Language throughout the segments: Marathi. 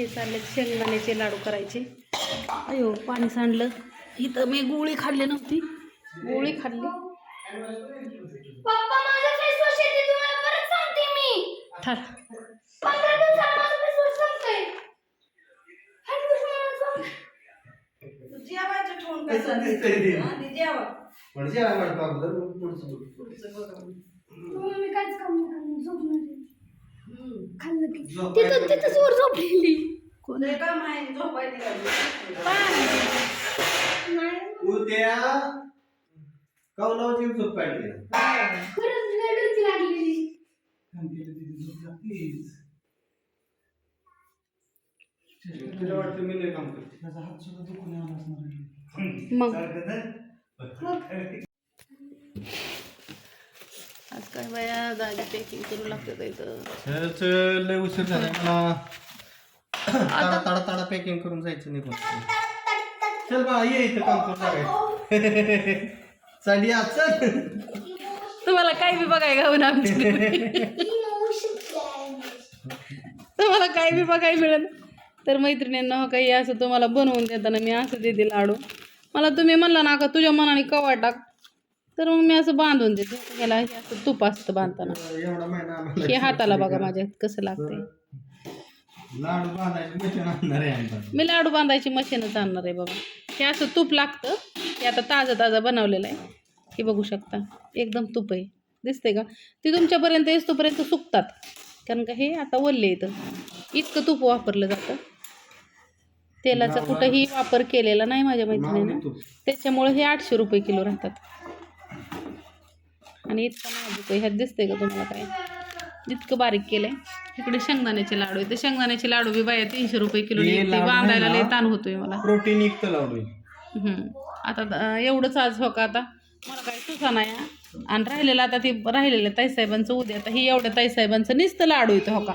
हे चालले शेंगदाण्याचे लाडू करायचे. अयो पाणी सांडलं. इथं मी गोळी खाल्ली नव्हती. गोळी खाल्ली. पप्पा माझं फेस वॉश येते तुम्हाला परत सांगते मी. थार पंधरा दिवसात माझं फेस वॉश संपतंय. hand wash मला संप- जेवायचं ठेवून कसं दिसतंय ते? जेवा. जेवायला म्हणतो अगोदर मग पुढचं बघू. पुढचं बघा. मग. मम्मी मी काहीच काम नाही खाल्लं, झोपणार आहे. हम्म. खाल्लं की. झोपायला तिथं तिथंच वर झोपलेली. लय काम आहे झोपायला निघाली. नाही उद्या कौलावची झोप काढली खरंच लय डोकी लागलेली. तुला वाटतं मी लय काम करते. मग? आज काय बाया दादी पॅकिंग करू लागतात इथं? लय उशीर झाला मला. ताडा ताडा ताडा पॅकिंग करून जायचं निघून चल बा ये इथं काम करून चल या चल. तुम्हाला काय बी बघाय गाऊन आमच्या तुम्हाला काय बी बघाय मिळेल. तर मैत्रिणींना काही असं तुम्हाला बनवून देताना मी असं देते लाडू. मला तुम्ही म्हणला ना का तुझ्या मनाने कवा टाक. तर मग मी असं बांधून देते. याला हे असं तूप असतं बांधताना. एवढा महिना आम्हाला हे हाताला बघा माझ्या कसं लागतंय. लाडू बांधायची मशीन आणणार आहे मी लाडू बांधायची मशीनच आणणार आहे बाबा. हे असं तूप लागतं. हे आता ताजं ताजं बनवलेलं आहे. हे बघू शकता. एकदम तूप आहे. दिसते का? ते तुमच्यापर्यंत येतोपर्यंत सुकतात. कारण का हे आता ओलले इथं इतकं तूप वापरलं जातं. तेलाचा कुठंही वापर केलेला नाही माझ्या मैत्रिणीनं. तूप. त्याच्यामुळे हे आठशे रुपये किलो राहतात. आणि इतकं नाजूक आहे. ह्यात दिसतंय का तुम्हाला काय? इतकं बारीक केलंय. इकडे शेंगदाण्याचे लाडू आहे ते शेंगदाण्याचे लाडू बी बाया तीनशे रुपये किलो हे लाडू बांधायला लय ना? ताण होतोय मला. प्रोटीन युक्त लाडू आहे. हम्म. आता अं, एवढंच आज हो का आता? मला काय सुसा नाही हा. आणि राहिलेलं आता ते राहिलेलं ताईसाहेबांचं उद्या. आता ही एवढ्या ताईसाहेबांचं नुसतं लाडू येतं हो का?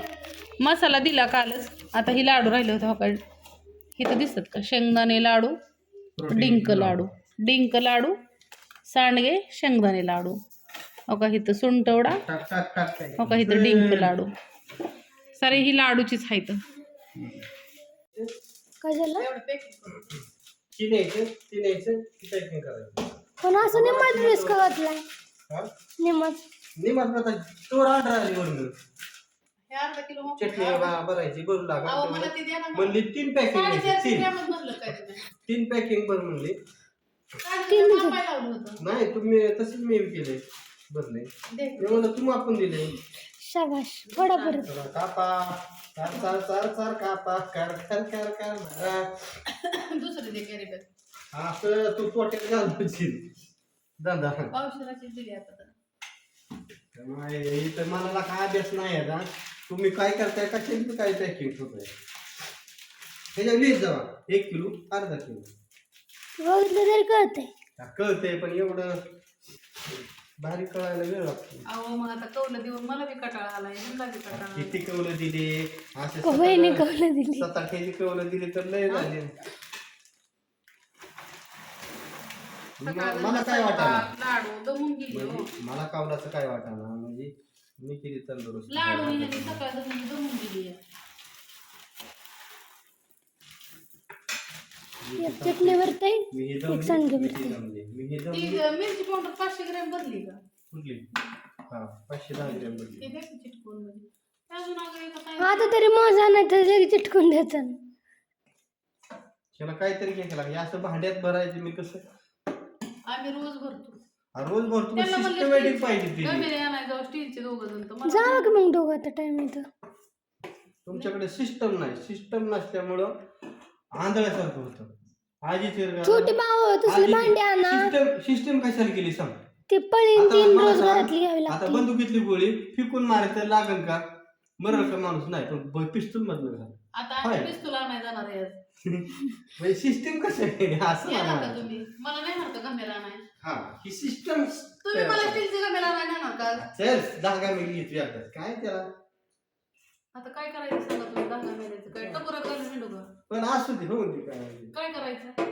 मसाला दिला कालच. आता ही लाडू राहिले होते हो का? इथं दिसतात का? शेंगदाणे लाडू Protein डिंक लाडू. डिंक लाडू सांडगे शेंगदाणे लाडू. हो का इथं सुंटवडा. हो का इथं डिंक लाडू. सारे ही लाडूचीच आहेत. काय झालं? पण असं निम्मा ड्रेस का घातलाय हा? निम्माच. हे. म्हणली तीन पॅकिंग तीन. पॅकिंग भर म्हणली. तीन लावलं होतं? नाही तुम्ही तसंच मी केले भरले. म्हणलं तुम्ही आपण दिले. शाबाश थोडा चला, कापा. चार चार चार चार कापा. कर कर कर कर मारा. दुसरं दे कॅरी बॅग असं तू पोट्यात घालून धंदा. पावसाळ्याची दिली आता. त्यामुळे इथं मला काय अभ्यास नाही आहे ना. तुम्ही काय करताय कशाची काय पॅकिंग आहे ह्याच्यावर लिहित जावा. एक किलो अर्धा किलो. बघितलं तरी कळतंय. कळतंय पण एवढं भारी कळायला वेळ लागतो. अहो मग आता कौलं देऊन मला बी कटाळा आलाय ह्यांना बी कटाळा. किती कवलं दिले? असे वहिनी सात- कवलं दिली. सात आठशे कवलं दिले तर लय झाले. म- मला काय वाटायला? लाडू दमून गेली हो. म्हणजे मला कावलाचं काय वाटायला? म्हणजे मी किती तंदुरुस्त लाडू सकाळ दमून दमून गेली एक चटणी भरते मी हे एक जमली, सांडगे मी भरते. हे जमली. हे ती मिरची पावडर पाचशे ग्रॅम भरली का? कुठली? हा पाचशे दहा ग्रॅम ते भरली चिटकून मध्ये अजून अगं एका काय? आता तरी माझा नाही तर जरी चिटकून द्यायचं त्याला काहीतरी घ्यायला लागेल असं भांड्यात भरायचे मी कसं आम्ही रोज भरतो. हा, रोज भरतो त्यांना म्हणलं सिस्टमॅटिक पाहिजे ती गमेले आणायला जाऊ स्टीलचे दोघं जण तर मला जावं की मग दोघं आता टाइम तुमच्याकडे सिस्टम नाही. सिस्टम नसल्यामुळं आंधळ्यासारखं होतं. छोटी भाव तसले भांडे आणा. सिस्टम सिस्टम कशाला केली सांग? ते पळीन आता तीन रोज घरातली घ्यावी आता लागते बंदुकीतली गोळी फिकून मारायचं लागन का? मरल का माणूस? नाही पण पिस्तूल मधलं झालं. आता आम्ही होय. पिस्तूल आणायला जाणार आहे आज. म्हणजे सिस्टम कसं आहे असं येणार मला का तुम्ही. मला नाही म्हणत गमेला आणाय हा ही सिस्टम तुम्ही मला स्टीलचे आणाय नाही का? चल जागा मी घेतली आता. काय त्याला? आता काय करायचं सांगा तुम्ही? दहा काय हिंडू का पण असू दे होऊन दे. काय करायचं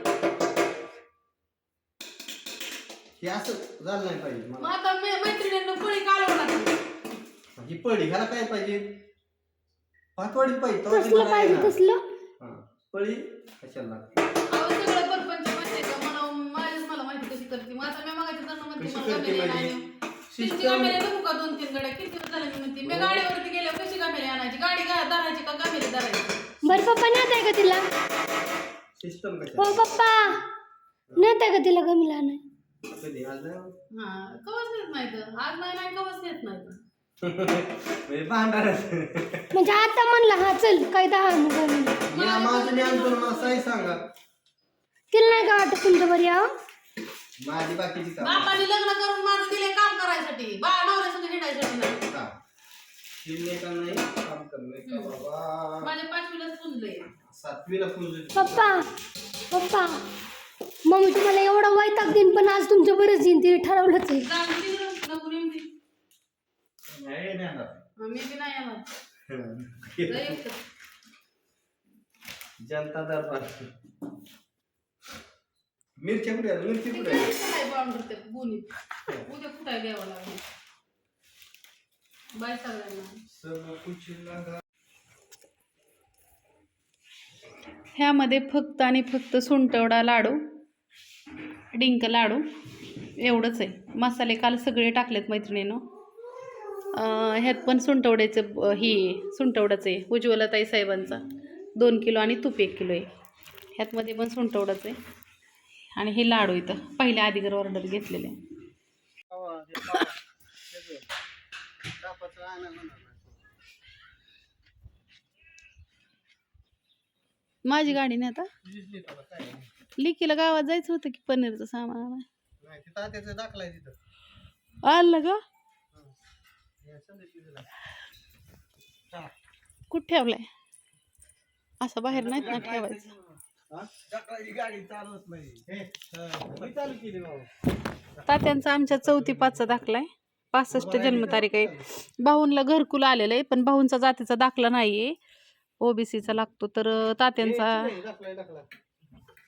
हे असं झालं नाही पाहिजे मग मला आता मै- मैत्रिणींना पोळी लागली. ही पडी ह्याला काय पाहिजे? पातवाडी पाहिजे तसलं पाहिजे तसलं. हा पळी कशाला? लागते अहो, सगळं परपंच माहिती आहे का? मला माझीच मला माहिती कशी करते. मग आता मी मागायची जण म्हणते कशी मला करते गमेले म्हणजे? नाही. System- किती गमेले नको का दोन तीन गड्या? किती दिवस झाले मी म्हणते मी गाडीवरती गेल्यावर कशी गमेले आणायची? गाडी गा- धरायची का गमेले धरायची? बरं पप्पा नेत आहे का तिला? सिस्टम हो कशा पप्पा. नेत का तिला गमीला नाही आज नाही हा कवच नेत नाही तर. आज नाही नाही कवच नेत नाही तर. म्हणजे म्हणजे आता म्हणला हा चल काय दहा या माझं मी आणतो ना, मला साई सांगा. तिला नाही का वाटत तुमचं बरी आहो माझी बाकीची काम. बापाने लग्न करून माझं दिले काम करायसाठी. बा नवऱ्यासंग हिंडायसाठी नाही. का नाही काम करणे का बाबा माझ्या पाचवीलाच पुंजलंय सातवीला पुजले पप्पा पप्पा मम्मी तुम्हाला एवढा वैताग देईन पण आज तुमच्या बरंच तिने ठरवलंच आहे जाऊन तिकडं नको नेऊन दे. नाही नाही आणणार. मी बी नाही येणार. लय एकटं. जनता दरबार मिरच्या कुठे आहेत? मिरची कुठे? काय ते गुणीत उद्या कुठे द्यावं लागेल बाय सगळ्यांना. ह्यामध्ये फक्त आणि फक्त सुंटवडा लाडू डिंक लाडू एवढंच आहे. मसाले काल सगळे टाकलेत मैत्रिणीनं. ह्यात पण सुंटवड्याचं ही आहे, सुंटवडाचं आहे उज्ज्वलताई साहेबांचा. दोन किलो आणि तूप एक किलो आहे. ह्यातमध्ये पण सुंटवडाचं आहे आणि हे लाडू इथं पहिल्या अधिकार ऑर्डर घेतलेले. हे. माझी गाडी नाही आता. काय? लिकीला गावात जायचं होतं की पनीरचं सामान आणायला. नाही, तिथं तात्याचं दाखलाय तिथं. आणलं का हे. दिलेला. कुठं ठेवलाय? असं बाहेर नाहीत ना ठेवायचं. हा? दाखलायची गाडी चालवत नाही. हे, हा, मी चालू केली बाबा. तात्यांचा आमच्या चौथी पाचचा दाखला आहे. पासष्ट जन्मतारीख आहे. भाऊंला घरकुल आलेलं आहे पण भाऊंचा जातीचा दाखला नाही आहे ओबीसीचा लागतो तर तात्यांचा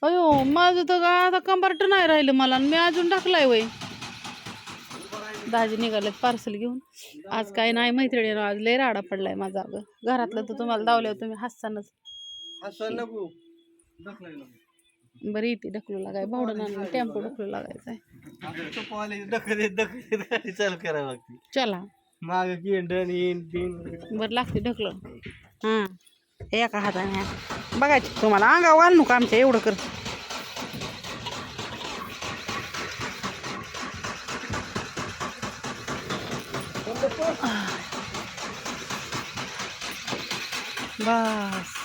अयो माझं तर आता कंपार्ट नाही राहिलं मला मी अजून टाकलाय वय. दाजी निघालेत पार्सल घेऊन. आज काय नाही मैत्रिणी आज लय राडा पडलाय माझा अगं. घरातलं तर तुम्हाला दावल्यावर तुम्ही हसतानच. बरं येते ढकलू लागाय. भावडं आणून टेम्पो ढकलू लागायचा आहे. आता तो कॉलेज दखल दखल गाडी चालू. करावी लागते चला माग गेंडन येईन तीन बरं लागते ढकल हां. एका हाताने बघायची तुम्हाला अंगावर घाल नको आमच्या? एवढं कर. बस.